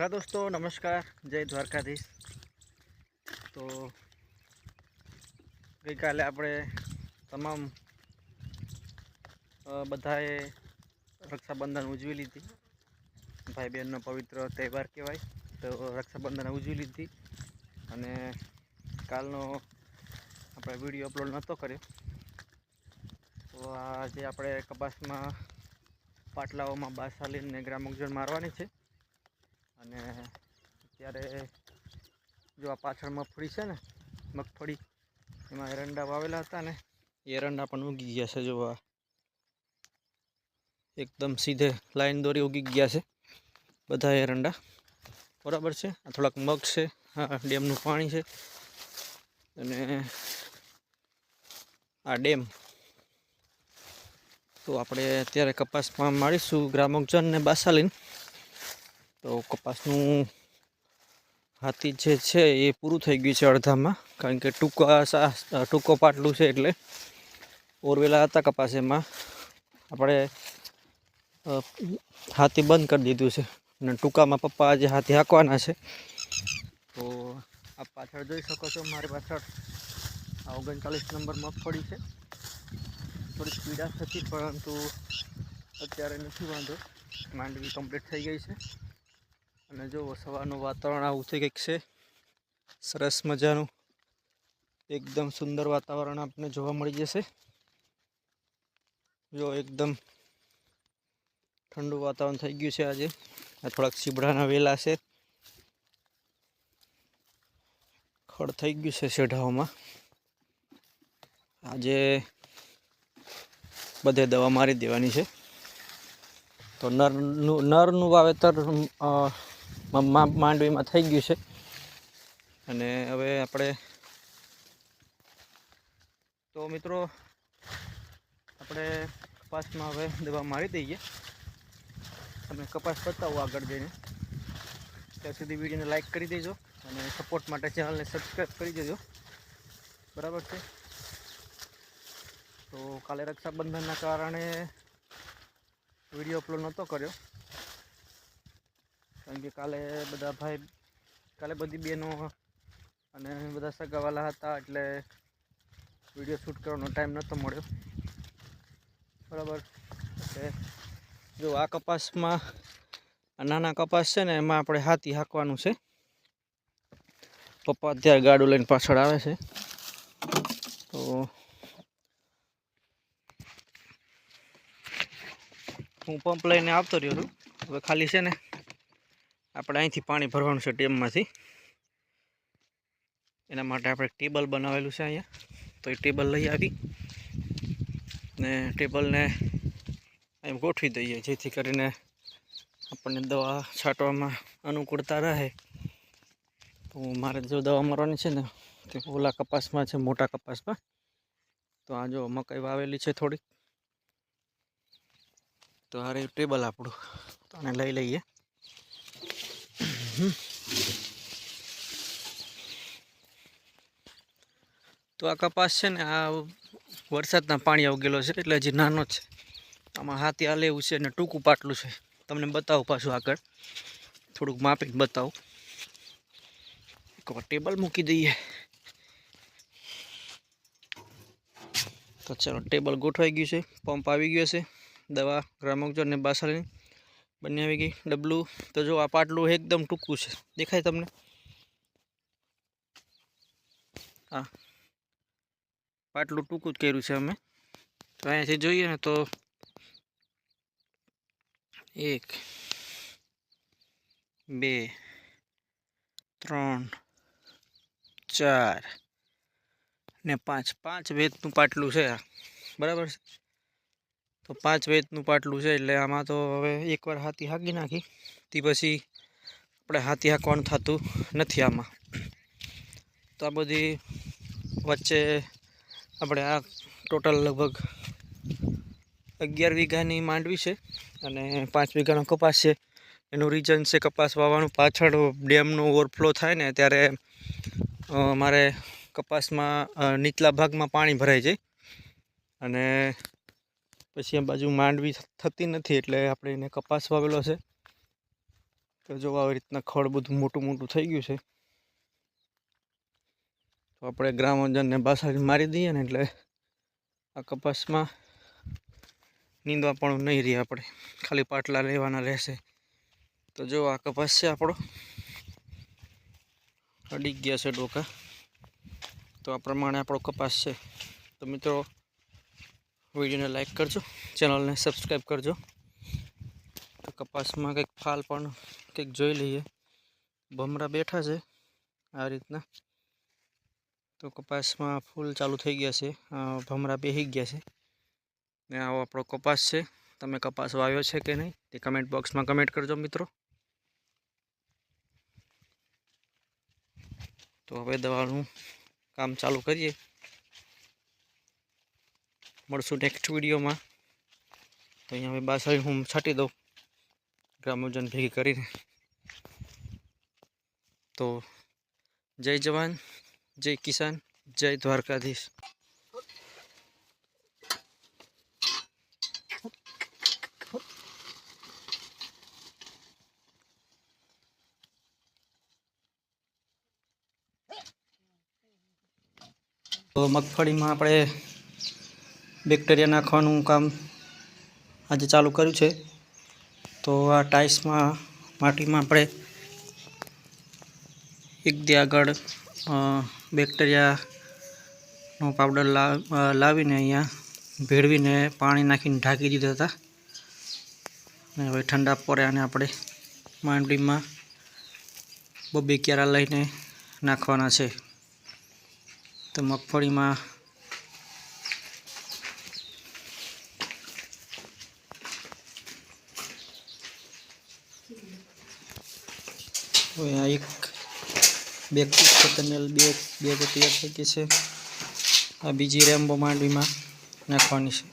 ખરા દોસ્તો, નમસ્કાર. જય દ્વારકાધીશ. તો ગઈકાલે આપણે તમામ બધાએ રક્ષાબંધન ઉજવી લીધી. ભાઈ બહેનનો પવિત્ર તહેવાર કહેવાય. તો રક્ષાબંધન ઉજવી લીધી અને કાલનો આપણે વીડિયો અપલોડ નહોતો કર્યો. તો આજે આપણે કપાસમાં પાટલાઓમાં બાસાલીન ને મારવાની છે. અને અત્યારે જો આ પાછળ મગફળી છે ને, મગફળી, એમાં એરંડા વાવેલા હતા ને એરંડા પણ ઉગી ગયા છે, જો આ એકદમ સીધે લાઈન દોરી ઉગી ગયા છે, બધા એરંડા. બરાબર છે? આ થોડાક મગ છે, આ ડેમનું પાણી છે, અને આ ડેમ. તો આપણે અત્યારે કપાસમાં મારીશું ગ્રામકજન ને બાસાલીન તો કપાસનું હાથી જે છે એ પૂરું થઈ ગયું છે અડધામાં. કારણ કે ટૂંકા ટૂંકો પાટલું છે એટલે ઓરવેલા હતા કપાસ એમાં. આપણે હાથી બંધ કરી દીધું છે. અને ટૂંકામાં પપ્પા આજે હાથી હાંકવાના છે. તો આપ પાછળ જોઈ શકો છો મારી પાછળ આ ઓગણચાલીસ નંબર મગફળી છે. થોડીક પીડા થતી પરંતુ અત્યારે નથી વાંધો. માંડવી કમ્પ્લીટ થઈ ગઈ છે. અને જો સવારનું વાતાવરણ આવું થઈ કંઈક છે. સરસ મજાનું. એકદમ સુંદર વાતાવરણ આપણને જોવા મળી જશે. જો એકદમ ઠંડુ વાતાવરણ થઈ ગયું છે આજે. આ થોડાક સીબડાના વેલા છે. ખડ થઈ ગયું છે શેઢાઓમાં. આજે બધે દવા મારી દેવાની છે. તો નરનું નરનું વાવેતર માંડવીમાં થઈ ગયું છે. અને હવે આપણે તો મિત્રો આપણે કપાસમાં હવે દવા મારી દઈએ. તમે કપાસ બતાવો આગળ જઈને. ત્યાં સુધી વિડીયોને લાઇક કરી દેજો અને સપોર્ટ માટે ચેનલને સબસ્ક્રાઈબ કરી દેજો. બરાબર છે? તો કાલે રક્ષાબંધનના કારણે વીડિયો અપલોડ નહોતો કર્યો. કારણ કે કાલે બધા ભાઈ, કાલે બધી બહેનો અને બધા સગાવાલા હતા એટલે વીડિયો શૂટ કરવાનો ટાઈમ નહોતો મળ્યો. બરાબર. એટલે જો આ કપાસમાં નાના કપાસ છે ને, એમાં આપણે હાથી હાંકવાનું છે. પપ્પા અત્યારે ગાડું લઈને પાછળ આવે છે. તો હું પંપ લઈને આવતો રહ્યો છું. હવે ખાલી છે ને આપણે અહીંથી પાણી ભરવાનું છે ટેમમાંથી એના માટે આપણે ટેબલ બનાવેલું છે અહીંયા. તો એ ટેબલ લઈ આવી ને ટેબલને એમ ગોઠવી દઈએ, જેથી કરીને આપણને દવા છાંટવામાં અનુકૂળતા રહે. તો મારે જો દવા મારવાની છે ને, તે ઓલા કપાસમાં છે, મોટા કપાસમાં. તો આ જો મકાઈ વાવેલી છે થોડીક. તો હારે ટેબલ આપણું. તો આને લઈ લઈએ. તો આ કપાસ છે ને, આ વરસાદના પાણી ઉગેલો છે, એટલે હજી નાનો છે. આમાં હાથી હાલે એવું છે અને ટૂંકું પાટલું છે. તમને બતાવું પાછું આગળ. થોડુંક માપીને બતાવું. એકવાર ટેબલ મૂકી દઈએ. તો ચાલો, ટેબલ ગોઠવાઈ ગયું છે, પંપ આવી ગયો છે, દવા ગ્રામોક્ઝન ને બાસાલીની બંને આવી ગઈ. ડબલું તો જો આ પાટલું એકદમ ટૂંકું છે. દેખાય તમને? હા. પાટલું ટૂંકું જ કર્યું છે અમે. તો અહીંયાથી જોઈએ ને તો એક, બે, ત્રણ, ચાર ને પાંચ. પાંચ વેતનું પાટલું છે બરાબર છે? તો પાંચ વેતનું પાટલું છે એટલે આમાં તો હવે એકવાર હાથી હાંકી નાખી, તે પછી આપણે હાથી હાંકવાનું થતું નથી આમાં. તો આ બધી વચ્ચે આપણે આ ટોટલ લગભગ અગિયાર વીઘાની માંડવી છે અને પાંચ વીઘાનો કપાસ છે. એનું રીઝન છે કપાસ વાવવાનું. પાછળ ડેમનો ઓવરફ્લો થાય ને ત્યારે મારે કપાસમાં નીચલા ભાગમાં પાણી ભરાઈ જાય. અને પછી આ બાજુ માંડવી થતી નથી એટલે આપણે એને કપાસ વાવેલો છે. તો જો આવી રીતના ખડ બધું મોટું મોટું થઈ ગયું છે. તો આપણે ગ્રામજનને બાસા મારી દઈએ ને એટલે આ કપાસમાં નીંદવા પણ નહીં રહી આપણે. ખાલી પાટલા લેવાના રહેશે. તો જો આ કપાસ છે આપણો. અડી ગયા છે ડોકા. તો આ પ્રમાણે આપણો કપાસ છે. તો મિત્રો વિડીયોને લાઇક કરજો, ચેનલને સબસ્ક્રાઈબ કરજો. તો કપાસમાં કંઈક ફાલ પણ કંઈક જોઈ લઈએ. ભમરા બેઠા છે આ રીતના. તો કપાસમાં ફૂલ ચાલુ થઈ ગયા છે. ભમરા બેસી ગયા છે. ને આવો આપણો કપાસ છે. તમે કપાસ વાવ્યો છે કે નહીં તે કમેન્ટ બોક્સમાં કમેન્ટ કરજો મિત્રો. તો હવે દવાનું કામ ચાલુ કરીએ. મળશું નેક્સ્ટ વિડીયોમાં. તો અહીંયા હવે બાસળી હું છાંટી દઉં. ગ્રામજન ભેગી કરીને. તો જય જવાન, જય કિસાન, જય દ્વારકાધીશ. તો મગફળીમાં આપણે બેક્ટેરિયા નાખવાનું કામ આજે ચાલુ કર્યું છે. તો આ ટાઇલ્સમાં, માટીમાં આપણે એક દી આગળ બેક્ટેરિયાનો પાવડર લાવીને અહીંયા ભેળવીને પાણી નાખીને ઢાંકી દીધા હતા. અને હવે ઠંડા પડે અને આપણે માંડવીમાં બબે ક્યારા લઈને નાખવાના છે. તો મગફળીમાં આ એક બે ખતરનેલ બે બે તૈયાર થઈ છે. આ બીજી રેમ્બો માંડવીમાં નાખવાની છે.